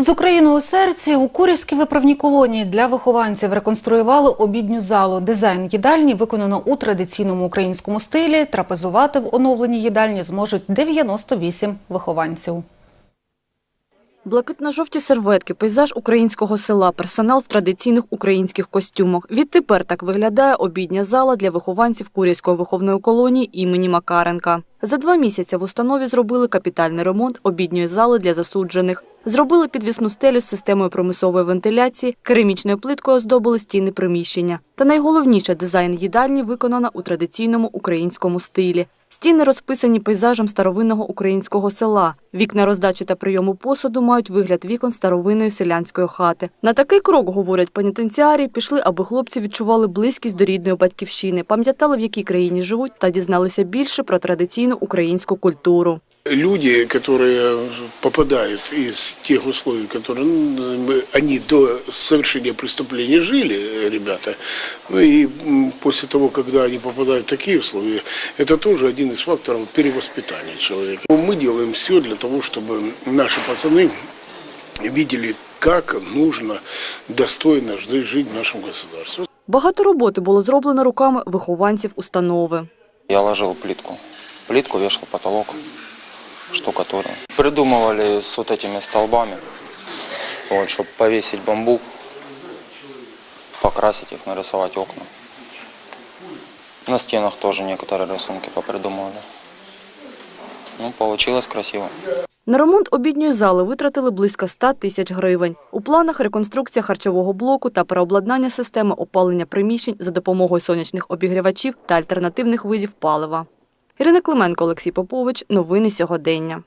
З Україною у серці у Курівській виправній колонії для вихованців реконструювали обідню залу. Дизайн їдальні виконано у традиційному українському стилі. Трапезувати в оновленій їдальні зможуть 98 вихованців. Блакитно-жовті серветки, пейзаж українського села, персонал в традиційних українських костюмах. Відтепер так виглядає обідня зала для вихованців Курівської виховної колонії імені Макаренка. За два місяці в установі зробили капітальний ремонт обідньої зали для засуджених. Зробили підвісну стелю з системою промислової вентиляції, керамічною плиткою оздобили стіни приміщення. Та найголовніше дизайн їдальні виконано у традиційному українському стилі. Стіни розписані пейзажем старовинного українського села. Вікна роздачі та прийому посуду мають вигляд вікон старовинної селянської хати. На такий крок, говорять пенітенціарії, пішли, аби хлопці відчували близькість до рідної батьківщини, пам'ятали, в якій країні живуть, та дізналися більше про традиційну українську культуру. Люди, которые попадают из тех условий, которые ну, мы- они до совершения преступления жили, э, ребята, ну и м, после того, когда они попадают в такие условия, это тоже один из факторов перевоспитания человека. Мы делаем все для того, чтобы наши пацаны видели, как нужно достойно жить жить в нашем государстве. Багато роботи було зроблено руками вихованців установи. Я ложил плитку. Плитку вешал потолок, штукатурил. Придумывали с вот этими столбами, вот, чтобы повесить бамбук, покрасить их, нарисовать окна. На стенах тоже некоторые рисунки попридумывали. Ну, получилось красиво. На ремонт обідньої зали витратили близько 100 тисяч гривень. У планах реконструкція харчового блоку та переобладнання системи опалення приміщень за допомогою сонячних обігрівачів та альтернативних видів палива. Ірина Клименко, Олексій Попович. Новини сьогодення.